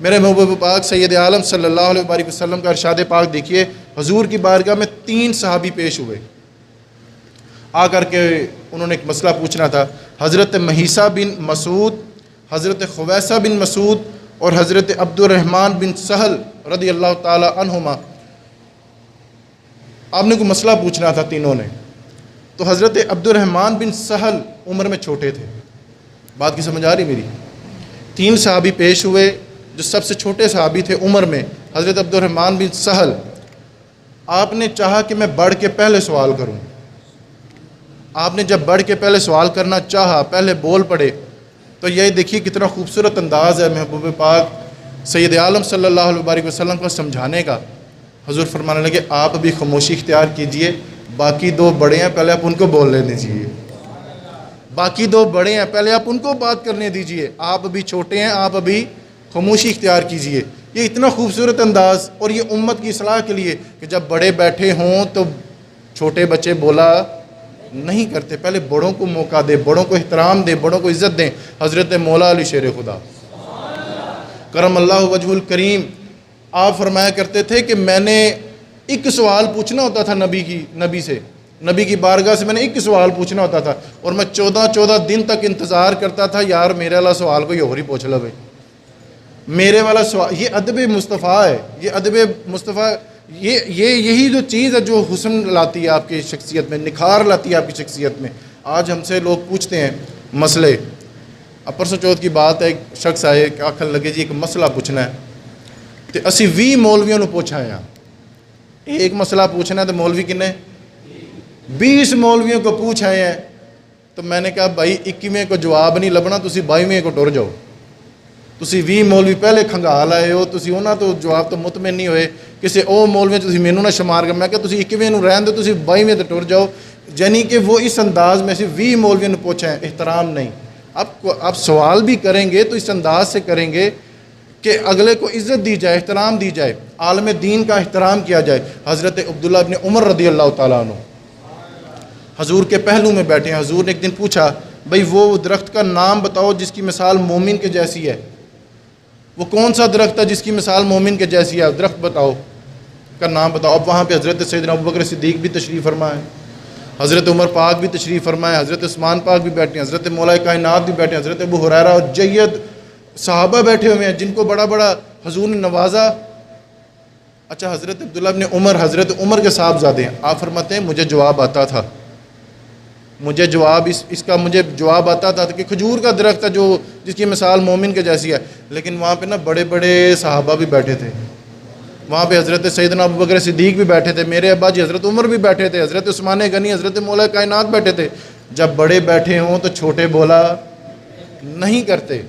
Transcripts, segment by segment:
میرے محبوب پاک سید عالم صلی اللہ علیہ وآلہ وسلم کا ارشاد پاک دیکھیے، حضور کی بارگاہ میں تین صحابی پیش ہوئے۔ آ کر کے انہوں نے ایک مسئلہ پوچھنا تھا، حضرت مہیسہ بن مسعود، حضرت خویسہ بن مسعود اور حضرت عبد الرحمن بن سہل رضی اللہ تعالی عنہما۔ آپ نے کوئی مسئلہ پوچھنا تھا تینوں نے؟ تو حضرت عبد الرحمن بن سہل عمر میں چھوٹے تھے۔ بات کی سمجھ آ رہی میری؟ تین صحابی پیش ہوئے جو سب سے چھوٹے صحابی تھے عمر میں، حضرت عبد الرحمن بن سہل، آپ نے چاہا کہ میں بڑھ کے پہلے سوال کروں۔ آپ نے جب بڑھ کے پہلے سوال کرنا چاہا، پہلے بول پڑے، تو یہ دیکھیے کتنا خوبصورت انداز ہے محبوب پاک سید عالم صلی اللہ علیہ وسلم کو سمجھانے کا۔ حضور فرمانے لگے، آپ ابھی خاموشی اختیار کیجیے، باقی دو بڑے ہیں، پہلے آپ ان کو بول لینے دیجیے باقی دو بڑے ہیں، پہلے آپ ان کو بات کرنے دیجیے۔ آپ ابھی چھوٹے ہیں، آپ ابھی خاموشی اختیار کیجیے۔ یہ اتنا خوبصورت انداز اور یہ امت کی اصلاح کے لیے کہ جب بڑے بیٹھے ہوں تو چھوٹے بچے بولا نہیں کرتے۔ پہلے بڑوں کو موقع دے، بڑوں کو احترام دے، بڑوں کو عزت دیں۔ حضرت مولا علی شیر خدا۔ کرم اللہ وجہ الکریم۔ آپ فرمایا کرتے تھے کہ میں نے ایک سوال پوچھنا ہوتا تھا نبی کی، نبی سے۔ نبی کی بارگاہ سے میں نے ایک سوال پوچھنا ہوتا تھا اور میں چودہ چودہ دن تک انتظار کرتا تھا، یار میرے والا سوال کوئی اور ہی پوچھ لو بھائی۔ میرے والا سوال، یہ ادب مصطفیٰ ہے، یہ ادب مصطفیٰ، یہ یہ یہی جو چیز ہے جو حسن لاتی ہے آپ کی شخصیت میں، نکھار لاتی ہے آپ کی شخصیت میں۔ آج ہم سے لوگ پوچھتے ہیں مسئلے۔ اب پرسوں چوتھ کی بات ہے، ایک شخص آئے کہ آخر لگے جی ایک مسئلہ پوچھنا ہے۔ تو اسی بھی مولویوں نے پوچھا ہے۔ ایک مسئلہ پوچھنا ہے تو مولوی کنے؟ بیس مولویوں کو پوچھ آئے ہیں تو میں نے کہا، بھائی، اکیویں کو جواب نہیں لبنا، تسی بائیویں کو ٹر جاؤ۔ تسی وی مولوی پہلے کھنگا حال آئے ہو ਤੁਸੀਂ ہونا تو جواب تو مطمئن نہیں ہوئے کسے او مولوی ਤੁਸੀਂ ਮੈਨੂੰ ਨਾ شمار گا میں کہا ਤੁਸੀਂ اکی ਨੂੰ رہن دے ਤੁਸੀਂ بائی میں ਟੁਰ جاؤ یعنی کہ وہ اس انداز میں سے وی مولوی نے پوچھا ہے احترام نہیں آپ آپ سوال بھی کریں گے تو اس انداز سے کریں گے کہ اگلے کو عزت دی جائے احترام دی جائے عالم دین کا احترام کیا جائے۔ حضرت عبداللہ ابن عمر رضی اللہ تعالیٰ عنہ۔ حضور کے پہلو میں بیٹھے ہیں۔ حضور نے ایک دن پوچھا بھئی وہ درخت کا نام بتاؤ جس کی مثال مومن کے جیسی ہے؟ وہ کون سا درخت ہے جس کی مثال مومن کے جیسی ہے؟ درخت بتاؤ کا نام بتاؤ۔ اب وہاں پہ حضرت سیدنا ابوبکر صدیق بھی تشریف فرمائے۔ حضرت عمر پاک بھی تشریف فرمائے۔ حضرت عثمان پاک بھی بیٹھے ہیں۔ حضرت مولا کائنات بھی بیٹھے ہیں۔ حضرت ابو حریرہ اور جید صحابہ بیٹھے ہوئے ہیں، جن کو بڑا بڑا حضور نے نوازا۔ اچھا حضرت عبداللہ نے عمر، حضرت عمر کے صاحب زادے ہیں۔ آپ فرماتے ہیں، مجھے جواب آتا تھا۔ مجھے جواب اس اس کا مجھے جواب آتا تھا کہ کھجور کا درخت ہے جو جس کی مثال مومن کے جیسی ہے۔ لیکن وہاں پہ نا بڑے بڑے صحابہ بھی بیٹھے تھے۔ وہاں پہ حضرت سیدنا ابو بکر صدیق بھی بیٹھے تھے۔ میرے ابا جی حضرت عمر بھی بیٹھے تھے۔ حضرت عثمان غنی، حضرت مولا کائنات بیٹھے تھے۔ جب بڑے بیٹھے ہوں تو چھوٹے بولا نہیں کرتے۔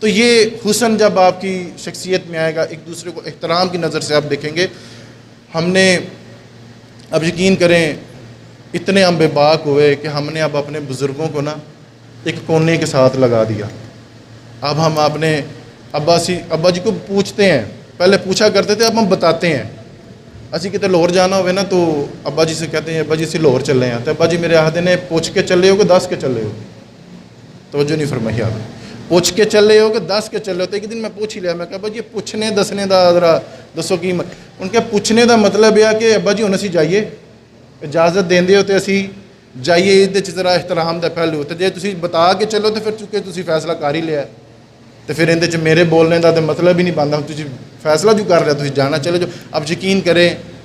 تو یہ حسن جب آپ کی شخصیت میں آئے گا، ایک دوسرے کو احترام کی نظر سے آپ دیکھیں گے۔ ہم نے اب یقین کریں اتنے ہم بے باک ہوئے کہ ہم نے اب اپنے بزرگوں کو نا ایک کونے کے ساتھ لگا دیا۔ اب ہم اپنے ابا سی، ابا جی کو پوچھتے ہیں۔ پہلے پوچھا کرتے تھے، اب ہم بتاتے ہیں۔ اسی کتنے لاہور جانا ہوئے نا تو ابا جی سے کہتے ہیں، ابا جی اسی لاہور چلے ہیں۔ تو ابا جی میرے آدھے نے پوچھ کے چلے ہو کہ دس کے چلے ہو؟ توجہ نہیں فرمائی آپ پوچھ کے چلے ہو کہ دس کے چلے ہو؟ تو ایک دن میں پوچھ ہی لیا۔ میں کہ ابا جی پوچھنے، دسنے دا ذرا دسو کی ان کے پوچھنے دا مطلب یہ کہ ابا جی ہوں اسی جائیے۔ ਇਜਾਜ਼ਤ ਦਿੰਦੇ ਹੋ ਤੇ ਅਸੀਂ ਜਾਈਏ ਇਹਦੇ ਚ ਜ਼ਰਾ ਇhtਰਾਮ ਦਾ ਪਹਿਲੂ। ਤੇ ਜੇ ਤੁਸੀਂ ਬਤਾ ਕੇ ਚੱਲੋ ਤੇ ਫਿਰ ਚੁੱਕੇ ਤੁਸੀਂ ਫੈਸਲਾ ਕਰ ਹੀ ਲਿਆ। ਤੇ ਫਿਰ ਇਹਦੇ ਚ ਮੇਰੇ ਬੋਲਣ ਦਾ ਤੇ ਮਤਲਬ ਹੀ ਨਹੀਂ ਬੰਦਾ ਤੁਸੀਂ ਫੈਸਲਾ ਜੋ ਕਰ ਲਿਆ, ਤੁਸੀਂ ਜਾਣਾ ਚਲੇ ਜੋ ਅਬ ਯਕੀਨ ਕਰੇ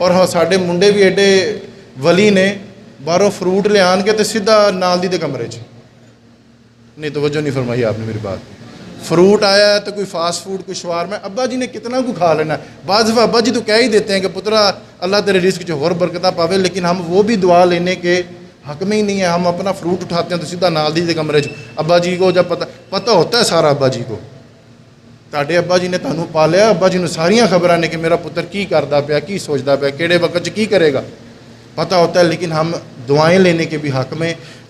ਔਰ ਹਾਂ, ਸਾਡੇ ਮੁੰਡੇ ਵੀ ਐਡੇ ਵਲੀ ਨੇ। ਬਾਹਰੋਂ ਫਰੂਟ ਲਿਆਣ ਕੇ ਤੇ ਸਿੱਧਾ ਨਾਲ ਦੀ ਦੇ ਕਮਰੇ 'ਚ। نہیں توجہ نہیں فرمائی آپ نے میری بات۔ فروٹ آیا ہے تو کوئی فاسٹ فوڈ کوئی شوار میں ابا جی نے کتنا کو کھا لینا ہے۔ بعض دفعہ ابا جی تو کہہ ہی دیتے ہیں کہ پترا، اللہ تیرے رزق جو غور برکتہ پاوے، لیکن ہم وہ بھی دعا لینے کے حق میں ہی نہیں ہے ہم اپنا فروٹ اٹھاتے ہیں تو سیدھا نال دیجیے کمرے چ۔ ابا جی کو جب پتہ پتہ ہوتا ہے سارا ابا جی کو۔ ਤੁਹਾਡੇ ਅੱਬਾ ਜੀ ਨੇ ਤੁਹਾਨੂੰ ਪਾਲਿਆ ابا جی نے ਸਾਰੀਆਂ جی خبریں کہ میرا پتر کی ਕੀ پیا، کی ਕੀ پیا ਪਿਆ وقت ਵਕਤ کی کرے گا؟ ਪਤਾ ہوتا ہے، لیکن ہم دعائیں لینے کے بھی حق میں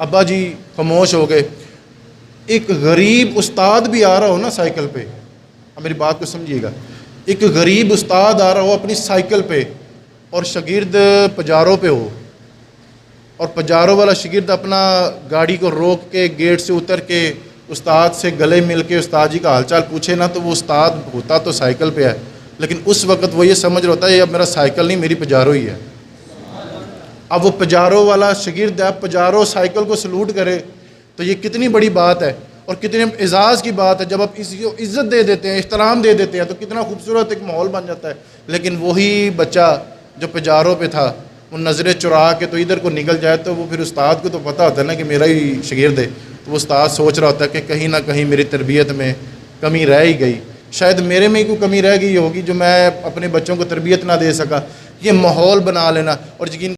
ابا جی خاموش ہو گئے۔ ایک غریب استاد بھی آ رہا ہو نا سائیکل پہ۔ اب میری بات کو سمجھیے گا۔ ایک غریب استاد آ رہا ہو اپنی سائیکل پہ اور شاگرد پجاروں پہ ہو۔ اور پجاروں والا شاگرد اپنا گاڑی کو روک کے گیٹ سے اتر کے استاد سے گلے مل کے استاد جی کا حال چال پوچھے نا تو وہ استاد ہوتا تو سائیکل پہ ہے۔ لیکن اس وقت وہ یہ سمجھ رہا ہوتا ہے، یہ اب میرا سائیکل نہیں، میری پجارو ہی ہے۔ اب وہ پجارو والا شاگرد ہے پجارو سائیکل کو سلوٹ کرے، تو یہ کتنی بڑی بات ہے اور کتنے اعزاز کی بات ہے۔ جب آپ اس کو عزت دے دیتے ہیں، احترام دے دیتے ہیں، تو کتنا خوبصورت ایک ماحول بن جاتا ہے۔ لیکن وہی بچہ جو پجاروں پہ تھا، وہ نظریں چرا کے تو ادھر کو نکل جائے تو وہ پھر استاد کو تو پتہ ہوتا ہے نا کہ میرا ہی شاگرد ہے۔ تو وہ استاد سوچ رہا ہوتا ہے کہ کہیں نہ کہیں میری تربیت میں کمی رہ ہی گئی۔ شاید میرے میں ہی کوئی کمی رہ گئی ہوگی جو میں اپنے بچوں کو تربیت نہ دے سکا۔ یہ ماحول بنا لینا اور یقین